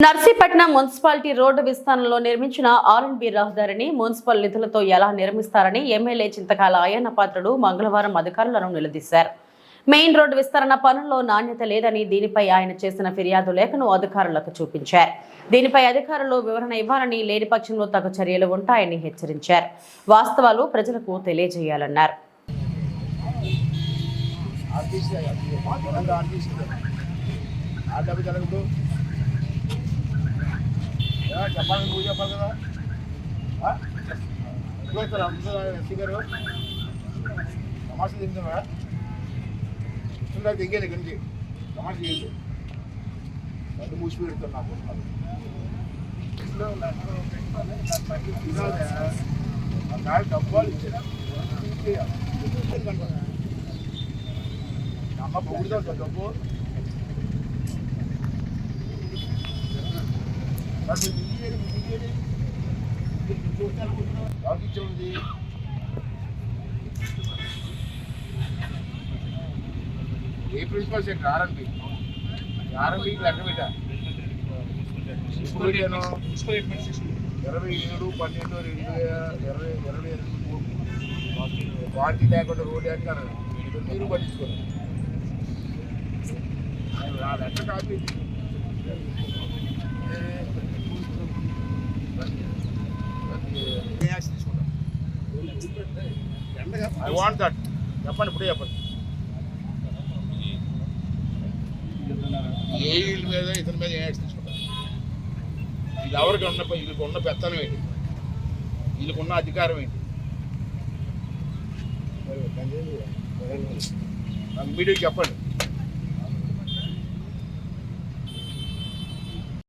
Narsipatnam municipality road విస్తరణలో నిర్మించిన ఆర్ఎండ్బి రహదారిని మున్సిపల్ నిధులతో ఎలా నిర్మిస్తారని ఎమ్మెల్యే చింతకాల అయ్యన్న పాత్రుడు మంగళవారం అధికారులను నిలదీశారు. మెయిన్ రోడ్డు విస్తరణ పనుల్లో నాణ్యత లేదని దీనిపై ఆయన చేసిన ఫిర్యాదు లేఖను అధికారులకు చూపించారు. దీనిపై అధికారులు వివరణ ఇవ్వాలని లేని పక్షంలో తగు చర్యలు ఉంటాయని హెచ్చరించారు. వాస్తవాలు ప్రజలకు తెలియజేయాలన్నారు. ఆర్టీసీ వరంగల్ ఆర్టీసీ ఆర్డబ్ల్యూ జరగదు ఏ, చెప్పాలి నువ్వు చెప్పాలి కదా? ఆ? ఎస్సీ గారు? తమాషా దిగేది ఇక్కడి నుంచి తమాషా చేయదు రెండు మూసి పెడుతున్నా నాకు డబ్బాలు ఇచ్చారా. అమ్మ పొగుడుదా డబ్బు మరి మీరు ఇయ్యేది, మీరు ఇయ్యేది. మీరు చూస్తే అనుకుంటున్నావు. ఎవరికి ఇచ్చేది ఏ ప్రిన్సిపల్ సెక్టర్ ఆర్ఎంపి ఆర్ఎంపికి లెక్క పెట్టా. ఇరవై ఏడు పన్నెండు రెండు ఇరవై ఇరవై ఎనిమిది క్వాలిటీ లేకుండా రోడ్ వేస్తారు. ఇది మీరు పట్టించుకోండి ఆ లెక్క కాపీ ఐ వాంట్ దట్ చెప్పండి ఇప్పుడే చెప్పండి. ఏ వీళ్ళ మీద ఇతని మీద ఏ యాక్షన్ తీసుకుంటారు ఇది ఎవరికి ఉన్న వీళ్ళకి ఉన్న పెత్తనం ఏంటి? వీళ్ళకి ఉన్న అధికారం ఏంటి? మీడియాకి చెప్పండి.